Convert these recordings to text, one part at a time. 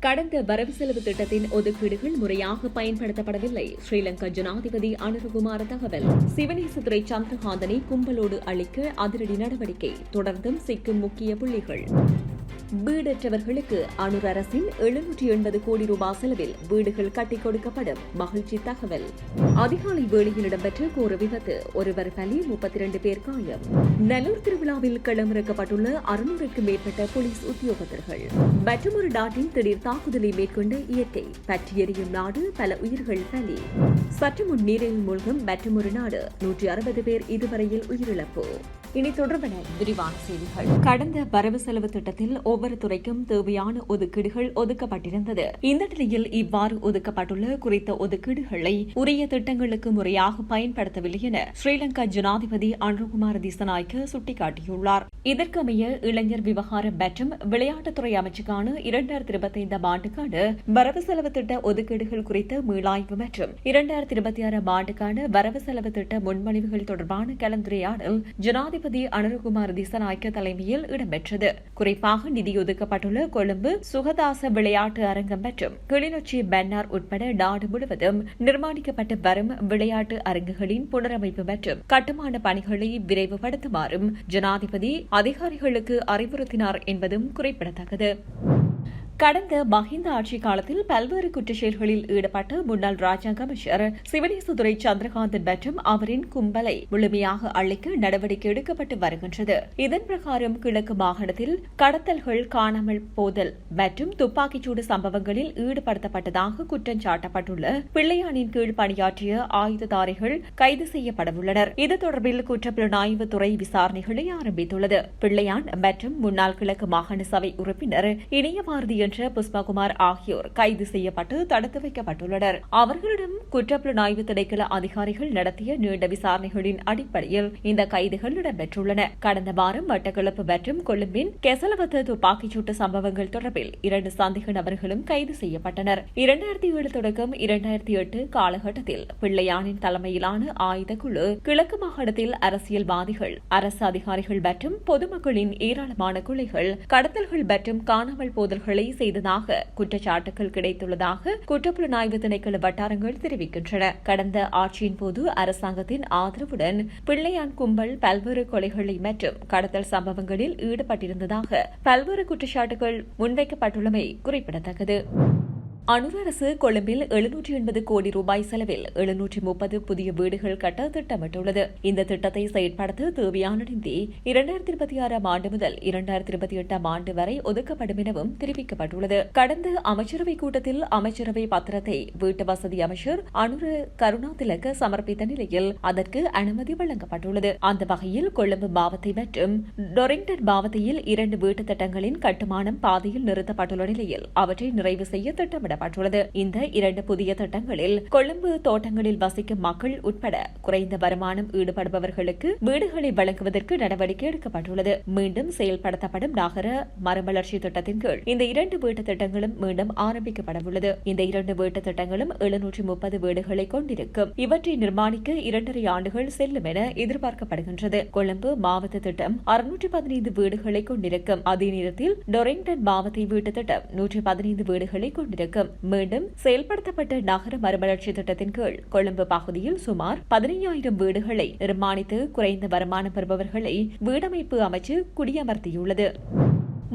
கடந்த வரவு செலவு திட்டத்தின் ஒதுக்கீடுகள் முறையாக பயன்படுத்தப்படவில்லை. ஸ்ரீலங்கா ஜனாதிபதி அனுரகுமார தகவல். சிவனேசதுரை சந்திரகாந்தனை கும்பலோடு அளிக்க அதிரடி நடவடிக்கை. தொடர்ந்தும் சிக்கும் முக்கிய புள்ளிகள். வீடற்றவர்களுக்கு அனுர் அரசின் எழுநூற்றி எண்பது கோடி ரூபாய் செலவில் வீடுகள் கட்டிக் கொடுக்கப்படும். மகிழ்ச்சி தகவல். அதிகாலை வேளையில் இடம்பெற்ற கோர விபத்து ஒருவர் பலி முப்பத்தி இரண்டு பேர் காயம். நல்லூர் திருவிழாவில் களமிறக்கப்பட்டுள்ள அறுநூறுக்கும் மேற்பட்ட போலீஸ் உத்தியோகத்தர்கள். மற்றொரு நாட்டின் திடீர் தாக்குதலை மேற்கொண்ட இயற்கை. பற்றி எரியும் நாடு பல உயிர்கள் பலி சற்று முன் நீரில் மூழ்கும் மற்றொரு நாடு நூற்றி அறுபது பேர் இதுவரையில் உயிரிழப்பு. இனி தொடர்பென விரிவான செய்திகள். கடந்த வரவு செலவு திட்டத்தில் ஒவ்வொரு துறைக்கும் தேவையான ஒதுக்கீடுகள் ஒதுக்கப்பட்டிருந்தது. இந்த நிலையில் இவ்வாறு ஒதுக்கப்பட்டுள்ள குறித்த ஒதுக்கீடுகளை உரிய திட்டங்களுக்கு முறையாக பயன்படுத்தவில்லை என ஸ்ரீலங்கா ஜனாதிபதி அனுகுமார் திசநாய்க்கு சுட்டிக்காட்டியுள்ளார். இதற்கமைய இளைஞர் விவகாரம் மற்றும் விளையாட்டுத்துறை அமைச்சுக்கான இரண்டாயிரத்தி இருபத்தி ஐந்தாம் ஆண்டுக்கான வரவு செலவு திட்ட ஒதுக்கீடுகள் குறித்த மீளாய்வு மற்றும் இரண்டாயிரத்தி இருபத்தி ஆறாம் ஆண்டுக்கான வரவு செலவு திட்ட முன்மொழிவுகள் தொடர்பான கலந்துரையாடல் ஜனாதிபதி அனுரகுமார் திசநாயக்க தலைமையில் இடம்பெற்றது. குறிப்பாக நிதி ஒதுக்கப்பட்டுள்ள கொழும்பு சுகதாச விளையாட்டு அரங்கம் மற்றும் கிளிநொச்சி பென்னார் உட்பட நாடு முழுவதும் நிர்மாணிக்கப்பட்டு வரும் விளையாட்டு அரங்குகளின் புனரமைப்பு மற்றும் கட்டுமான பணிகளை விரைவுபடுத்துமாறும் ஜனாதிபதி அதிகாரிகளுக்கு அறிவுறுத்தினார் என்பதும் குறிப்பிடத்தக்கது. கடந்த மஹிந்த ஆட்சி காலத்தில் பல்வேறு குற்றச்செயல்களில் ஈடுபட்ட முன்னாள் ராஜாங்க அமைச்சர் சிவனேசதுரை சந்திரகாந்தன் மற்றும் அவரின் கும்பலை முழுமையாக அழிக்க நடவடிக்கை எடுக்கப்பட்டு வருகின்றது. இதன் பிரகாரம் கிழக்கு மாகாணத்தில் கடத்தல்கள் காணாமல் போதல் மற்றும் துப்பாக்கிச்சூடு சம்பவங்களில் ஈடுபடுத்தப்பட்டதாக குற்றம் சாட்டப்பட்டுள்ள பிள்ளையானின் கீழ் பணியாற்றிய ஆயுததாரிகள் கைது செய்யப்படவுள்ளனர். இது தொடர்பில் குற்றப்புலனாய்வு துறை விசாரணைகளை ஆரம்பித்துள்ளது. பிள்ளையான் மற்றும் முன்னாள் கிழக்கு மாகாண சபை உறுப்பினர் இணையபாரதி என்ற புஷ்பகுமார் ஆகியோர் கைது செய்யப்பட்டு தடுத்து வைக்கப்பட்டுள்ளனர். அவர்களிடம் குற்றப்புலனாய்வு திணைக்கள அதிகாரிகள் நடத்திய நீண்ட விசாரணைகளின் அடிப்படையில் இந்த கைதுகள் இடம்பெற்றுள்ளன. கடந்த வாரம் மட்டக்களப்பு மற்றும் கொழும்பின் கெசலவத்த துப்பாக்கிச்சூட்டு சம்பவங்கள் தொடர்பில் இரண்டு சந்தேக நபர்களும் கைது செய்யப்பட்டனர். இரண்டாயிரத்தி ஏழு தொடக்கம் இரண்டாயிரத்தி எட்டு காலகட்டத்தில் பிள்ளையானின் தலைமையிலான ஆயுத குழு கிழக்கு மாகாணத்தில் அரசியல்வாதிகள் அரசு அதிகாரிகள் மற்றும் பொதுமக்களின் ஏராளமான கொலைகள் கடத்தல்கள் மற்றும் காணாமல் போதல்களை செய்ததாக குற்றச்சாட்டுகள் கிடைத்துள்ளதாக குற்றப்புலனாய்வு திணைக்கள வட்டாரங்கள் தெரிவிக்கின்றன. கடந்த ஆட்சியின் போது அரசாங்கத்தின் ஆதரவுடன் பிள்ளையான் கும்பல் பல்வேறு கொலைகளை மற்றும் கடத்தல் சம்பவங்களில் ஈடுபட்டிருந்ததாக பல்வேறு குற்றச்சாட்டுகள் முன்வைக்கப்பட்டுள்ளமை குறிப்பிடத்தக்கது. அனுர் அரசு கொழும்பில் எழுநூற்றி எண்பது கோடி ரூபாய் செலவில் எழுநூற்றி முப்பது புதிய வீடுகள் கட்ட திட்டமிட்டுள்ளது. இந்த திட்டத்தை செயற்படுத்த தேவையான நிதி இரண்டாயிரத்தி இருபத்தி ஆறாம் ஆண்டு முதல் இரண்டாயிரத்தி இருபத்தி எட்டாம் ஆண்டு வரை ஒதுக்கப்படும் எனவும் தெரிவிக்கப்பட்டுள்ளது. கடந்த அமைச்சரவை கூட்டத்தில் அமைச்சரவை பத்திரத்தை வீட்டு வசதி அமைச்சர் அனுர கருணாதிலக்க சமர்ப்பித்த நிலையில் அதற்கு அனுமதி வழங்கப்பட்டுள்ளது. அந்த வகையில் கொழும்பு மாவத்தை மற்றும் டொரிங்டன் மாவத்தையில் இரண்டு வீட்டு திட்டங்களின் கட்டுமானம் பாதையில் நிறுத்தப்பட்டுள்ள நிலையில் அவற்றை நிறைவு செய்ய திட்டமிட வெளியிடப்பட்டுள்ளது இந்த இரண்டு புதிய திட்டங்களில் கொழும்பு தோட்டங்களில் வசிக்கும் மக்கள் உட்பட குறைந்த வருமானம் ஈடுபடுபவர்களுக்கு வீடுகளை வழங்குவதற்கு நடவடிக்கை எடுக்கப்பட்டுள்ளது. மீண்டும் செயல்படுத்தப்படும் நகர மறுமலர்ச்சி திட்டத்தின் கீழ் இந்த இரண்டு வீட்டு திட்டங்களும் மீண்டும் ஆரம்பிக்கப்படவுள்ளது இந்த இரண்டு வீட்டு திட்டங்களும் எழுநூற்றி முப்பது வீடுகளை கொண்டிருக்கும். இவற்றை நிர்மாணிக்க இரண்டரை ஆண்டுகள் செல்லும் என எதிர்பார்க்கப்படுகின்றது. கொழும்பு மாவட்ட திட்டம் அறுநூற்றி பதினைந்து வீடுகளை கொண்டிருக்கும். அதே நேரத்தில் டொரிங்டன் மாவட்ட வீட்டு திட்டம் நூற்றி பதினைந்து வீடுகளை கொண்டிருக்கும். மீண்டும் செயல்படுத்தப்பட்ட நகர மறுமலர்ச்சி திட்டத்தின் கீழ் கொழும்பு பகுதியில் சுமார் பதினையாயிரம் வீடுகளை நிர்மாணித்து குறைந்த வருமானம் பெறுபவர்களை வீடமைப்பு அமைச்சு குடியமர்த்தியுள்ளது.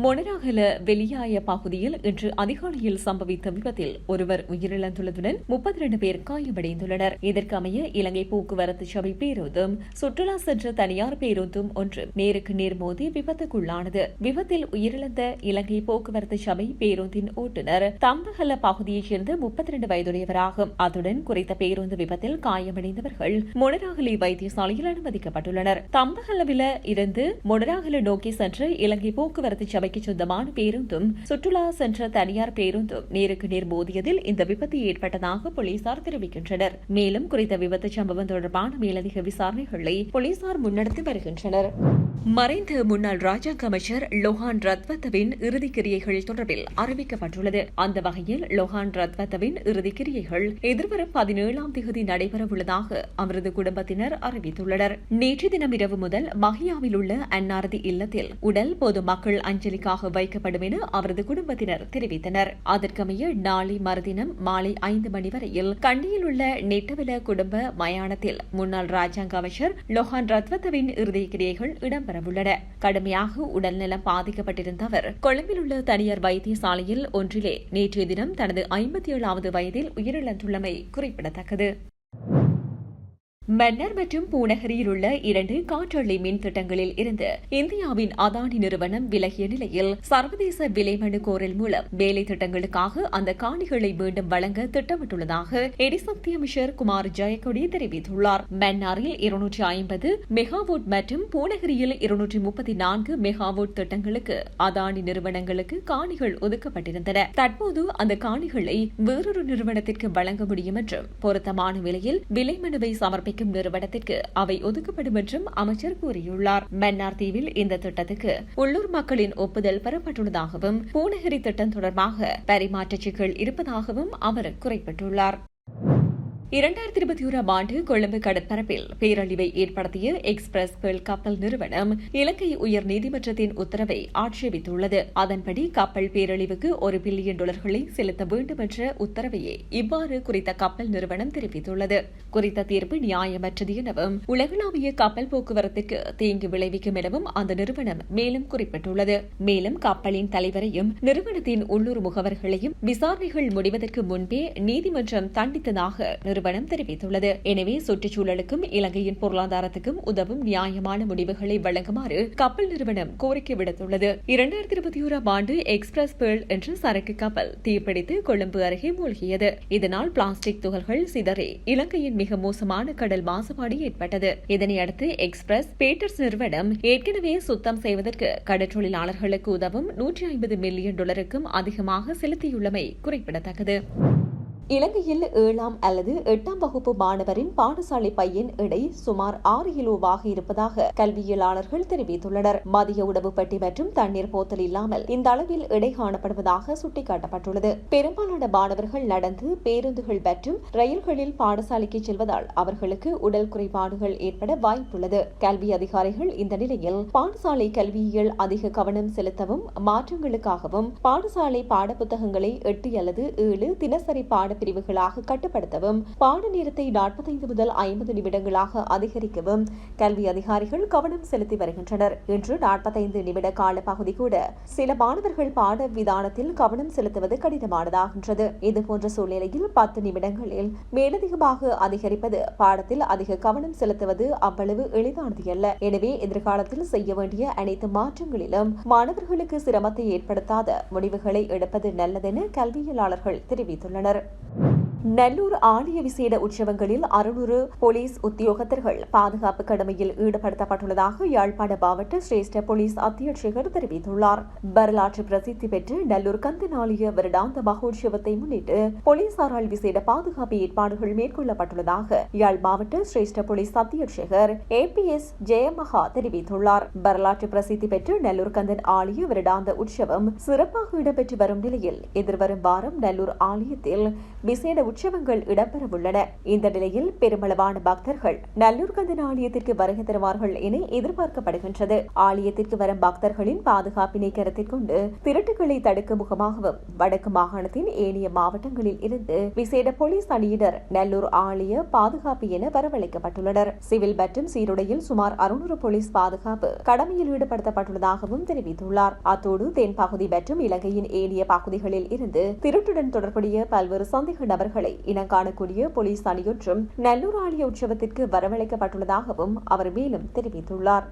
மொனராகல வெளியாய பகுதியில் இன்று அதிகாலையில் சம்பவித்த விபத்தில் ஒருவர் உயிரிழந்துள்ளதுடன் முப்பத்தி இரண்டு பேர் காயமடைந்துள்ளனர். இதற்கமைய இலங்கை போக்குவரத்து சபை பேருந்தும் சுற்றுலா சென்ற தனியார் பேருந்தும் ஒன்று நேருக்கு நேர் மோதி விபத்துக்குள்ளானது. விபத்தில் உயிரிழந்த இலங்கை போக்குவரத்து சபை பேருந்தின் ஓட்டுநர் தம்பகல பகுதியைச் சேர்ந்த முப்பத்தி இரண்டு வயதுடையவராகும். அத்துடன் குறித்த பேருந்து விபத்தில் காயமடைந்தவர்கள் மொனராகலை வைத்தியசாலையில் அனுமதிக்கப்பட்டுள்ளனர். தம்பகலவில இருந்து மொனராகல நோக்கி சென்ற இலங்கை போக்குவரத்து சபைக்கு சொந்தமான பேருந்தும் சுற்றுலா சென்ற தனியார் பேருந்தும் நேருக்கு நேர் மோதியதில் இந்த விபத்து ஏற்பட்டதாக போலீசார் தெரிவிக்கின்றனர். மேலும் குறித்த விபத்து சம்பவம் தொடர்பான மேலதிக விசாரணைகளை போலீசார் முன்னெடுத்து வருகின்றனர். மறைந்த முன்னாள் ராஜாங்க அமைச்சர் லோஹான் ரத்வத்தவின் இறுதிக்கிரியைகள் தொடர்பில் அறிவிக்கப்பட்டுள்ளது. அந்த வகையில் லோஹான் ரத்வத்தவின் இறுதிக்கிரியைகள் எதிர்வரும் பதினேழாம் தேதி நடைபெறவுள்ளதாக அவரது குடும்பத்தினர் அறிவித்துள்ளனர். நேற்று தினம் இரவு முதல் மஹியாவில் உள்ள அன்னாரதி இல்லத்தில் உடல் பொதுமக்கள் அஞ்சலி அஞ்சலிக்காக வைக்கப்படும் என அவரது குடும்பத்தினர் தெரிவித்தனர். அதற்கமைய நாளை மறுதினம் மாலை ஐந்து மணி வரையில் கண்டியில் உள்ள நெட்டவில குடும்ப மயானத்தில் முன்னாள் ராஜாங்க அமைச்சர் லொஹான் ரத்வத்தவின் இறுதி கிரியைகள் இடம்பெறவுள்ளன. கடுமையாக உடல்நலம் பாதிக்கப்பட்டிருந்த அவர் கொழும்பில் உள்ள தனியார் வைத்தியசாலையில் ஒன்றிலே நேற்றைய தினம் தனது ஐம்பத்தி ஏழாவது வயதில் உயிரிழந்துள்ளமை குறிப்பிடத்தக்கது. மன்னர் மற்றும் பூநகரியில் உள்ள இரண்டு காற்றள்ளி மின் திட்டங்களில் இருந்து இந்தியாவின் அதானி நிறுவனம் விலகிய நிலையில் சர்வதேச விலைமனு கோரல் மூலம் வேலை திட்டங்களுக்காக அந்த காணிகளை மீண்டும் வழங்க திட்டமிட்டுள்ளதாக எரிசக்தி அமைச்சர் குமார் ஜெயக்கொடி தெரிவித்துள்ளார். மன்னாரில் இருநூற்றி ஐம்பது மெகாவோட் மற்றும் பூநகரியில் இருநூற்றி முப்பத்தி நான்கு மெகாவோட் திட்டங்களுக்கு அதானி நிறுவனங்களுக்கு காணிகள் ஒதுக்கப்பட்டிருந்தன. தற்போது அந்த காணிகளை வேறொரு நிறுவனத்திற்கு வழங்க முடியும் என்றும் பொருத்தமான விலையில் விலை மனுவை சமர்ப்பிக்க தயாரிக்கும் நிறுவனத்திற்கு அவை ஒதுக்கப்படும் என்றும் அமைச்சர் கூறியுள்ளார். மன்னார் தீவில் இந்த திட்டத்துக்கு உள்ளூர் மக்களின் ஒப்புதல் பெறப்பட்டுள்ளதாகவும் பூனகிரி திட்டம் தொடர்பாக பரிமாற்ற சிக்கல் இருப்பதாகவும் அவர் குறிப்பிட்டுள்ளார். இரண்டாயிரத்தி இருபத்தி ஓராம் ஆண்டு கொழும்பு கடற்பரப்பில் பேரழிவை ஏற்படுத்திய எக்ஸ்பிரஸ் பெல் கப்பல் நிறுவனம் இலங்கை உயர் நீதிமன்றத்தின் உத்தரவை ஆட்சேபித்துள்ளது. அதன்படி கப்பல் பேரழிவுக்கு ஒரு பில்லியன் டாலர்களை செலுத்த வேண்டும் என்ற உத்தரவையே இவ்வாறு குறித்த கப்பல் நிறுவனம் தெரிவித்துள்ளது. குறித்த தீர்ப்பு நியாயமற்றது எனவும் உலகளாவிய கப்பல் போக்குவரத்துக்கு தீங்கு விளைவிக்கும் எனவும் அந்த நிறுவனம் மேலும் குறிப்பிட்டுள்ளது. மேலும் கப்பலின் தலைவரையும் நிறுவனத்தின் உள்ளூர் முகவர்களையும் விசாரணைகள் முடிவதற்கு முன்பே நீதிமன்றம் தண்டித்ததாக நிறுவனம் தெரிவித்துள்ளது. எனவே சுற்றுச்சூழலுக்கும் இலங்கையின் பொருளாதாரத்துக்கும் உதவும் நியாயமான முடிவுகளை வழங்குமாறு கப்பல் நிறுவனம் கோரிக்கை விடுத்துள்ளது. இரண்டாயிரத்தி இருபத்தி ஓராம் ஆண்டு எக்ஸ்பிரஸ் பேர்ல் என்ற சரக்கு கப்பல் தீப்பிடித்து கொழும்பு அருகே மூழ்கியது. இதனால் பிளாஸ்டிக் துகள்கள் சிதறி இலங்கையின் மிக மோசமான கடல் மாசுபாடு ஏற்பட்டது. இதனையடுத்து எக்ஸ்பிரஸ் பேட்டர்ஸ் நிறுவனம் ஏற்கனவே சுத்தம் செய்வதற்கு கடற்றொழிலாளர்களுக்கு உதவும் நூற்றி ஐம்பது மில்லியன் டாலருக்கும் அதிகமாக செலுத்தியுள்ளமை குறிப்பிடத்தக்கது. இலங்கையில் ஏழாம் அல்லது எட்டாம் வகுப்பு மாணவரின் பாடசாலை பையன் எடை சுமார் ஆறு கிலோவாக இருப்பதாக கல்வியலாளர்கள் தெரிவித்துள்ளனர். மதிய உணவு பெட்டி மற்றும் தண்ணீர் போத்தல் இல்லாமல் இந்த அளவில் எடை காணப்படுவதாக சுட்டிக்காட்டப்பட்டுள்ளது. பெரும்பாலான மாணவர்கள் நடந்து பேருந்துகள் மற்றும் ரயில்களில் பாடசாலைக்கு செல்வதால் அவர்களுக்கு உடல் குறைபாடுகள் ஏற்பட வாய்ப்புள்ளது. கல்வி அதிகாரிகள் இந்த நிலையில் பாடசாலை கல்வியியல் அதிக கவனம் செலுத்தவும் மாற்றங்களுக்காகவும் பாடசாலை பாடப்புத்தகங்களை எட்டு அல்லது ஏழு தினசரி பாட பிரிவுகளாக கட்டுப்படுத்தவும் பாட நேரத்தை நாற்பத்தைந்து முதல் ஐம்பது நிமிடங்களாக அதிகரிக்கவும் கல்வி அதிகாரிகள் கவனம் செலுத்தி வருகின்றனர். இன்று நாற்பத்தைந்து நிமிட கால பகுதி கூட சில மாணவர்கள் பாட விதானத்தில் கவனம் செலுத்துவது கடினமானதாகின்றது. இதுபோன்ற சூழ்நிலையில் பத்து நிமிடங்களில் மேலதிகமாக அதிகரிப்பது பாடத்தில் அதிக கவனம் செலுத்துவது அவ்வளவு எளிதானது அல்ல. எனவே எதிர்காலத்தில் செய்ய வேண்டிய அனைத்து மாற்றங்களிலும் மாணவர்களுக்கு சிரமத்தை ஏற்படுத்தாத முடிவுகளை எடுப்பது நல்லதென கல்வியலாளர்கள் தெரிவித்துள்ளனர். நல்லூர் ஆலய விசேட உற்சவங்களில் அறுநூறு போலீஸ் உத்தியோகத்தர்கள் பாதுகாப்பு கடமையில் ஈடுபடுத்தப்பட்டுள்ளதாக யாழ்ப்பாண மாவட்ட சிரேஷ்ட போலீஸ் அத்தியட்சகர் தெரிவித்துள்ளார். வரலாற்று பிரசித்தி பெற்ற நல்லூர் கந்தன் வருடாந்த மகோற்சவத்தை முன்னிட்டு போலீசாரால் விசேட பாதுகாப்பு ஏற்பாடுகள் மேற்கொள்ளப்பட்டுள்ளதாக யாழ் மாவட்ட சிரேஷ்ட போலீஸ் அத்தியட்சகர் ஏ பி எஸ் ஜெயமகா தெரிவித்துள்ளார். வரலாற்று பிரசித்தி பெற்ற நல்லூர் கந்தன் ஆலய வருடாந்த உற்சவம் சிறப்பாக இடம்பெற்று வரும் நிலையில் எதிர்வரும் வாரம் நல்லூர் ஆலயத்தில் விசேட உற்சவங்கள் இடம்பெறவுள்ளன. இந்த நிலையில் பெருமளவான பக்தர்கள் நல்லூர் கந்தன் ஆலயத்திற்கு வருகை தருவார்கள் என எதிர்பார்க்கப்படுகின்றது. ஆலயத்திற்கு வரும் பக்தர்களின் பாதுகாப்பினை கருத்தில் கொண்டு திருட்டுகளை தடுக்கும் முகமாகவும் வடக்கு மாகாணத்தின் ஏனைய மாவட்டங்களில் இருந்து விசேட போலீஸ் அணியினர் நல்லூர் ஆலய பாதுகாப்பு என வரவழைக்கப்பட்டுள்ளனர். சிவில் மற்றும் சீருடையில் சுமார் அறுநூறு போலீஸ் பாதுகாப்பு கடமையில் ஈடுபடுத்தப்பட்டுள்ளதாகவும் தெரிவித்துள்ளார். அத்தோடு தென்பகுதி மற்றும் இலங்கையின் ஏனைய பகுதிகளில் இருந்து திருட்டுடன் தொடர்புடைய பல்வேறு சந்தேக நபர்கள் இனங்காணக்கூடிய போலீஸ் அணியொன்றும் நல்லூர் ஆலய உற்சவத்திற்கு வரவழைக்கப்பட்டுள்ளதாகவும் அவர் மேலும் தெரிவித்துள்ளார்.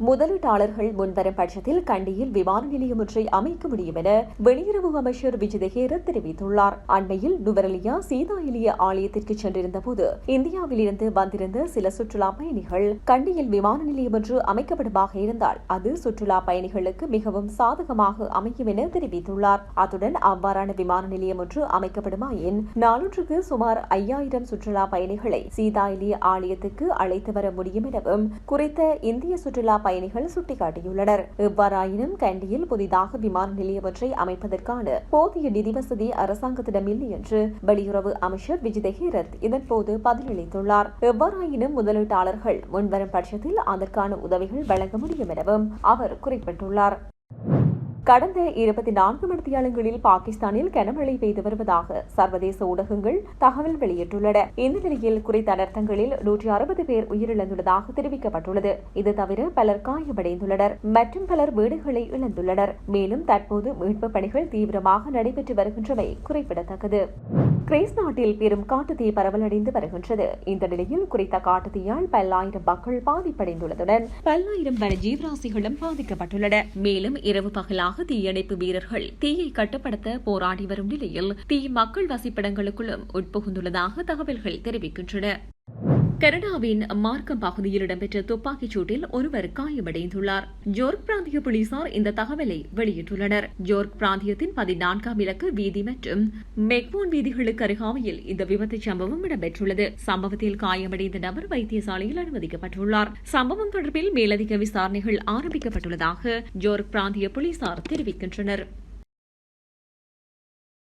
முதலீட்டாளர்கள் முன்வரும் பட்சத்தில் கண்டியில் விமான நிலையம் ஒன்றை அமைக்க முடியும் என வெளியுறவு அமைச்சர் விஜயதேர தெரிவித்துள்ளார். அண்மையில் நுவரலியா சீதா எலிய ஆலயத்திற்கு சென்றிருந்த போது இந்தியாவில் இருந்து வந்திருந்த சில சுற்றுலா பயணிகள் கண்டியில் விமான நிலையம் ஒன்று அமைக்கப்படுமாக இருந்தால் அது சுற்றுலா பயணிகளுக்கு மிகவும் சாதகமாக அமையும் என தெரிவித்துள்ளார். அத்துடன் அவ்வாறான விமான நிலையம் ஒன்று அமைக்கப்படுமாயின் நாளொன்றுக்கு சுமார் ஐயாயிரம் சுற்றுலா பயணிகளை சீதா எலிய ஆலயத்துக்கு அழைத்து வர முடியும் எனவும் குறித்த இந்திய சுற்றுலா பயணிகள் சுட்டிக்காட்டியுள்ளனர். எவ்வாறாயினும் கண்டியில் புதிதாக விமான நிலையம் ஒன்றை அமைப்பதற்கான போதிய நிதி வசதி அரசாங்கத்திடம் இல்லை என்று வெளியுறவு அமைச்சர் விஜய் ஹீரத் இதன்போது பதிலளித்துள்ளார். எவ்வாறாயினும் முதலீட்டாளர்கள் முன்வரும் பட்சத்தில் அதற்கான உதவிகள் வழங்க முடியும் எனவும் அவர் குறிப்பிட்டுள்ளார். கடந்த இருபத்தி நான்கு மணித்தியாலங்களில் பாகிஸ்தானில் கனமழை பெய்து வருவதாக சர்வதேச ஊடகங்கள் தகவல் வெளியிட்டுள்ளன. இந்த நிலையில் குறித்த அனர்த்தங்களில் நூற்றி அறுபது பேர் உயிரிழந்துள்ளதாக தெரிவிக்கப்பட்டுள்ளது. இது தவிர பலர் காயமடைந்துள்ளனர். மற்றும் பலர் வீடுகளை இழந்துள்ளனர். மேலும் தற்போது மீட்பு பணிகள் தீவிரமாக நடைபெற்று வருகின்றமை குறிப்பிடத்தக்கது. கிரீஸ் நாட்டில் பெரும் காட்டுத்தீ பரவலடைந்து வருகின்றது. இந்த நிலையில் குறித்த காட்டுத்தீயால் பல்லாயிரம் மக்கள் பாதிப்படைந்துள்ளதுடன் பல்லாயிரம் வன ஜீவராசிகளும் பாதிக்கப்பட்டுள்ளன. மேலும் இரவு பகலாக தீயணைப்பு வீரர்கள் தீயை கட்டுப்படுத்த போராடி வரும் நிலையில் தீ மக்கள் வசிப்பிடங்களுக்குள்ளும் உட்புகுந்துள்ளதாக தகவல்கள் தெரிவிக்கின்றன. கனடாவின் மார்க்கம் பகுதியில் இடம்பெற்ற துப்பாக்கிச் சூட்டில் ஒருவர் காயமடைந்துள்ளார். ஜோர்க் பிராந்திய போலீசார் இந்த தகவலை வெளியிட்டுள்ளனர். ஜோர்க் பிராந்தியத்தின் பதினான்காம் இலக்கு வீதி மற்றும் மெக்மோன் வீதிகளுக்கு அருகாமையில் இந்த விபத்து சம்பவம் இடம்பெற்றுள்ளது. சம்பவத்தில் காயமடைந்த நபர் வைத்தியசாலையில் அனுமதிக்கப்பட்டுள்ளார். சம்பவம் தொடர்பில் மேலதிக விசாரணைகள் ஆரம்பிக்கப்பட்டுள்ளதாக ஜோர்க் பிராந்திய போலீசார் தெரிவிக்கின்றனர்.